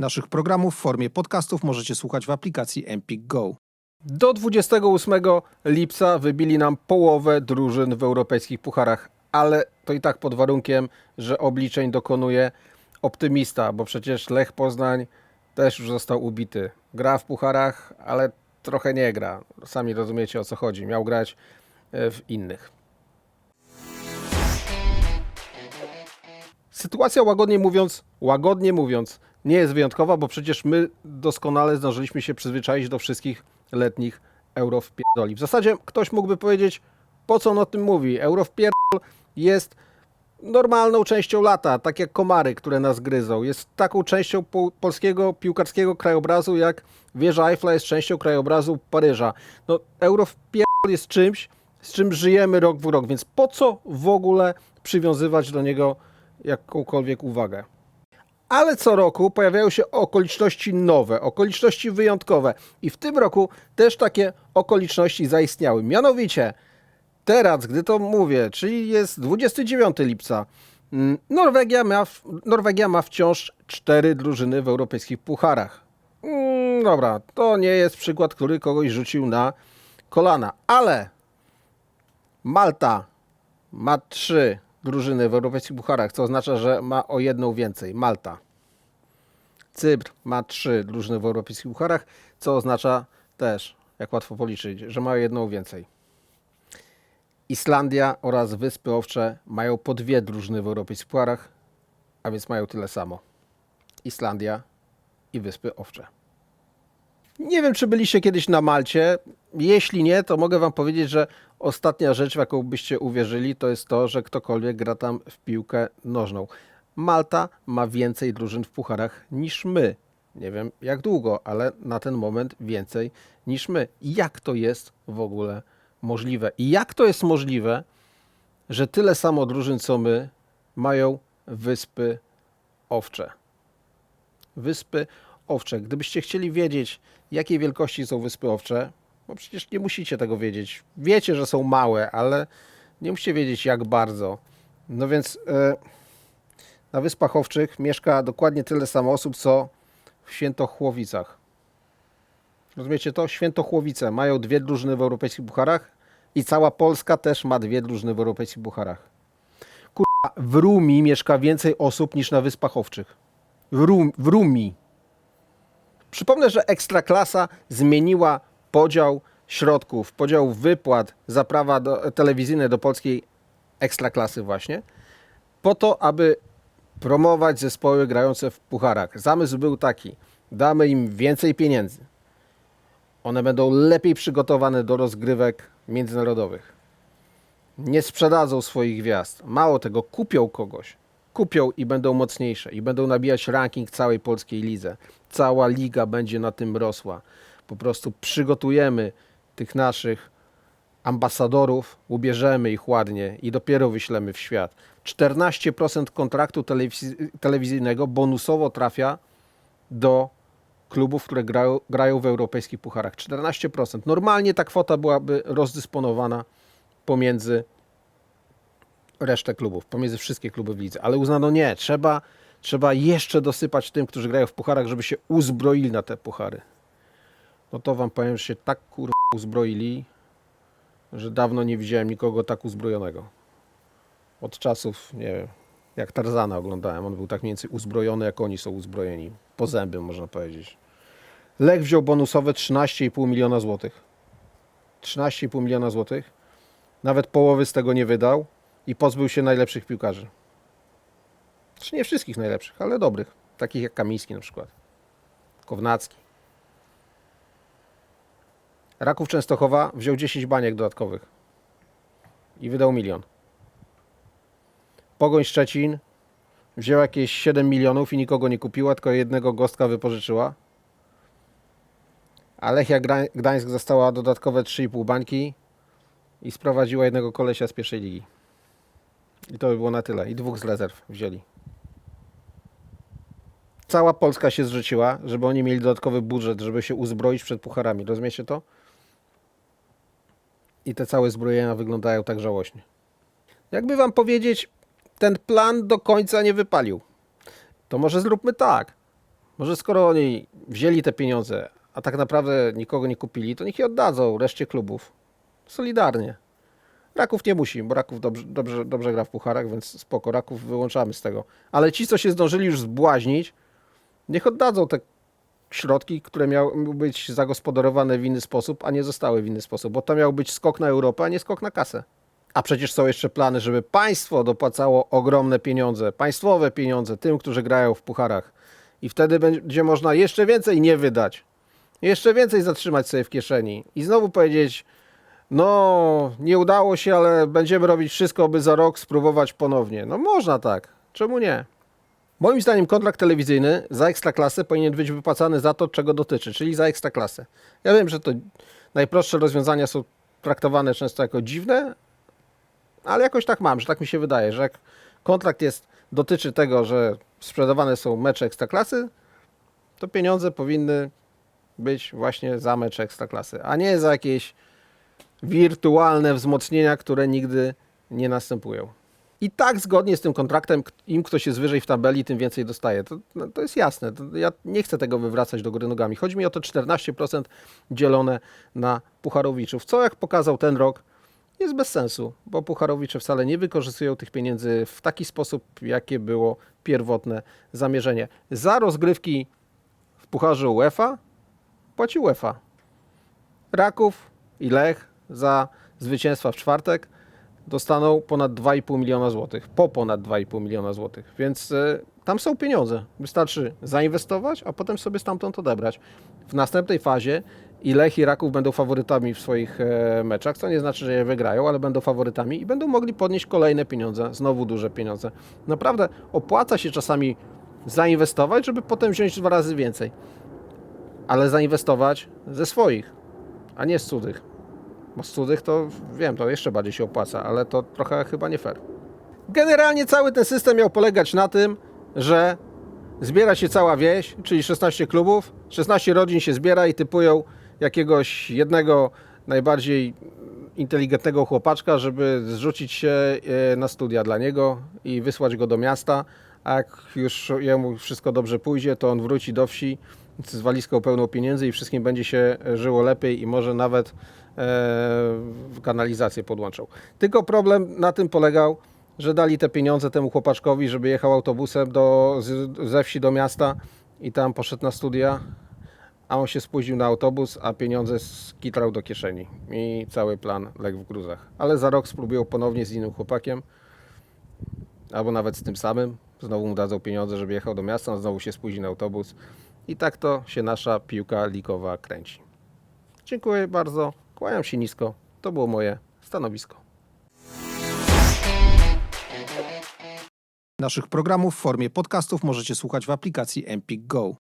Naszych programów w formie podcastów możecie słuchać w aplikacji Empik Go. Do 28 lipca wybili nam połowę drużyn w europejskich pucharach, ale to i tak pod warunkiem, że obliczeń dokonuje optymista, bo przecież Lech Poznań też już został ubity. Gra w pucharach, ale trochę nie gra. Sami rozumiecie o co chodzi. Miał grać e, w innych. Sytuacja łagodnie mówiąc, łagodnie mówiąc, nie jest wyjątkowa, bo przecież my doskonale zdążyliśmy się przyzwyczaić do wszystkich letnich euro wpierdoli. W zasadzie ktoś mógłby powiedzieć, po co on o tym mówi. Euro wpierdol jest normalną częścią lata, tak jak komary, które nas gryzą. Jest taką częścią po polskiego piłkarskiego krajobrazu, jak wieża Eiffla jest częścią krajobrazu Paryża. No, euro wpierdol jest czymś, z czym żyjemy rok w rok, więc po co w ogóle przywiązywać do niego jakąkolwiek uwagę? Ale co roku pojawiają się okoliczności nowe, okoliczności wyjątkowe. I w tym roku też takie okoliczności zaistniały. Mianowicie, teraz, gdy to mówię, czyli jest 29 lipca, mm, Norwegia ma, Norwegia ma wciąż cztery drużyny w europejskich pucharach. Mm, Dobra, to nie jest przykład, który kogoś rzucił na kolana, ale Malta ma trzy drużyny w europejskich pucharach, co oznacza, że ma o jedną więcej. Malta. Cypr ma trzy drużyny w europejskich pucharach, co oznacza też, jak łatwo policzyć, że ma o jedną więcej. Islandia oraz Wyspy Owcze mają po dwie drużyny w europejskich pucharach, a więc mają tyle samo. Islandia i Wyspy Owcze. Nie wiem, czy byliście kiedyś na Malcie. Jeśli nie, to mogę wam powiedzieć, że ostatnia rzecz, w jaką byście uwierzyli, to jest to, że ktokolwiek gra tam w piłkę nożną. Malta ma więcej drużyn w pucharach niż my. Nie wiem jak długo, ale na ten moment więcej niż my. Jak to jest w ogóle możliwe? I jak to jest możliwe, że tyle samo drużyn co my mają wyspy owcze? Wyspy Owcze. Gdybyście chcieli wiedzieć, jakiej wielkości są Wyspy Owcze, bo przecież nie musicie tego wiedzieć. Wiecie, że są małe, ale nie musicie wiedzieć, jak bardzo. No więc e, na Wyspach Owczych mieszka dokładnie tyle samo osób, co w Świętochłowicach. Rozumiecie to? Świętochłowice mają dwie drużyny w europejskich pucharach i cała Polska też ma dwie drużyny w europejskich pucharach. Kurwa, w Rumi mieszka więcej osób niż na Wyspach Owczych. W, Rum, w Rumi. Przypomnę, że Ekstraklasa zmieniła podział środków, podział wypłat za prawa do, telewizyjne do polskiej Ekstraklasy właśnie, po to, aby promować zespoły grające w pucharach. Zamysł był taki, damy im więcej pieniędzy. One będą lepiej przygotowane do rozgrywek międzynarodowych. Nie sprzedadzą swoich gwiazd. Mało tego, kupią kogoś. Kupią i będą mocniejsze. I będą nabijać ranking całej polskiej lidze. Cała liga będzie na tym rosła. Po prostu przygotujemy tych naszych ambasadorów, ubierzemy ich ładnie i dopiero wyślemy w świat. 14% kontraktu telewiz- telewizyjnego bonusowo trafia do klubów, które grają, grają w europejskich pucharach. 14%. Normalnie ta kwota byłaby rozdysponowana pomiędzy resztę klubów, pomiędzy wszystkie kluby w lidze, ale uznano nie, trzeba, trzeba jeszcze dosypać tym, którzy grają w pucharach, żeby się uzbroili na te puchary. No to wam powiem, że się tak kurwa uzbroili, że dawno nie widziałem nikogo tak uzbrojonego. Od czasów, nie wiem, jak Tarzana oglądałem, on był tak mniej więcej uzbrojony, jak oni są uzbrojeni. Po zęby, można powiedzieć. Lech wziął bonusowe 13,5 miliona złotych. 13,5 miliona złotych. Nawet połowy z tego nie wydał i pozbył się najlepszych piłkarzy. Czy nie wszystkich najlepszych, ale dobrych. Takich jak Kamiński na przykład. Kownacki. Raków Częstochowa wziął 10 baniek dodatkowych i wydał milion. Pogoń Szczecin wzięła jakieś 7 milionów i nikogo nie kupiła, tylko jednego gostka wypożyczyła. A Lechia Gdańsk dostała dodatkowe 3,5 bańki i sprowadziła jednego kolesia z pierwszej ligi. I to by było na tyle. I dwóch z rezerw wzięli. Cała Polska się zrzuciła, żeby oni mieli dodatkowy budżet, żeby się uzbroić przed pucharami. Rozumiecie to? I te całe zbrojenia wyglądają tak żałośnie. Jakby wam powiedzieć, ten plan do końca nie wypalił. To może zróbmy tak. Może skoro oni wzięli te pieniądze, a tak naprawdę nikogo nie kupili, to niech je oddadzą reszcie klubów. Solidarnie. Raków nie musi, bo Raków dobrze, dobrze, dobrze gra w pucharach, więc spoko, Raków wyłączamy z tego. Ale ci, co się zdążyli już zbłaźnić, niech oddadzą te środki, które miały być zagospodarowane w inny sposób, a nie zostały w inny sposób, bo to miał być skok na Europę, a nie skok na kasę. A przecież są jeszcze plany, żeby państwo dopłacało ogromne pieniądze, państwowe pieniądze tym, którzy grają w pucharach. I wtedy będzie można jeszcze więcej nie wydać. Jeszcze więcej zatrzymać sobie w kieszeni. I znowu powiedzieć, no nie udało się, ale będziemy robić wszystko, by za rok spróbować ponownie. No można tak. Czemu nie? Moim zdaniem kontrakt telewizyjny za ekstraklasę powinien być wypłacany za to, czego dotyczy, czyli za ekstraklasę. Ja wiem, że to najprostsze rozwiązania są traktowane często jako dziwne, ale jakoś tak mam, że tak mi się wydaje, że jak kontrakt jest, dotyczy tego, że sprzedawane są mecze ekstraklasy, to pieniądze powinny być właśnie za mecze ekstraklasy, a nie za jakieś wirtualne wzmocnienia, które nigdy nie następują. I tak zgodnie z tym kontraktem, im ktoś jest wyżej w tabeli, tym więcej dostaje. To, no, to jest jasne. To ja nie chcę tego wywracać do góry nogami. Chodzi mi o to 14% dzielone na Pucharowiczów. Co jak pokazał ten rok, jest bez sensu, bo Pucharowicze wcale nie wykorzystują tych pieniędzy w taki sposób, jakie było pierwotne zamierzenie. Za rozgrywki w Pucharze UEFA płaci UEFA. Raków i Lech za zwycięstwa w czwartek dostaną ponad 2,5 miliona złotych, po ponad 2,5 miliona złotych, więc y, tam są pieniądze. Wystarczy zainwestować, a potem sobie stamtąd odebrać. W następnej fazie i Lech i Raków będą faworytami w swoich e, meczach, co nie znaczy, że je wygrają, ale będą faworytami i będą mogli podnieść kolejne pieniądze, znowu duże pieniądze. Naprawdę opłaca się czasami zainwestować, żeby potem wziąć dwa razy więcej, ale zainwestować ze swoich, a nie z cudzych. Bo z cudzych to wiem, to jeszcze bardziej się opłaca, ale to trochę chyba nie fair. Generalnie cały ten system miał polegać na tym, że zbiera się cała wieś, czyli 16 klubów, 16 rodzin się zbiera i typują jakiegoś jednego najbardziej inteligentnego chłopaczka, żeby zrzucić się e, na studia dla niego i wysłać go do miasta, a jak już jemu wszystko dobrze pójdzie, to on wróci do wsi z walizką pełną pieniędzy i wszystkim będzie się żyło lepiej i może nawet kanalizację podłączą. Tylko problem na tym polegał, że dali te pieniądze temu chłopaczkowi, żeby jechał autobusem do, ze wsi do miasta i tam poszedł na studia, a on się spóźnił na autobus, a pieniądze skitrał do kieszeni i cały plan legł w gruzach. Ale za rok spróbują ponownie z innym chłopakiem, albo nawet z tym samym. Znowu mu dadzą pieniądze, żeby jechał do miasta, on znowu się spóźni na autobus. I tak to się nasza piłka likowa kręci. Dziękuję bardzo, kłaniam się nisko. To było moje stanowisko. Naszych programów w formie podcastów możecie słuchać w aplikacji Empik Go.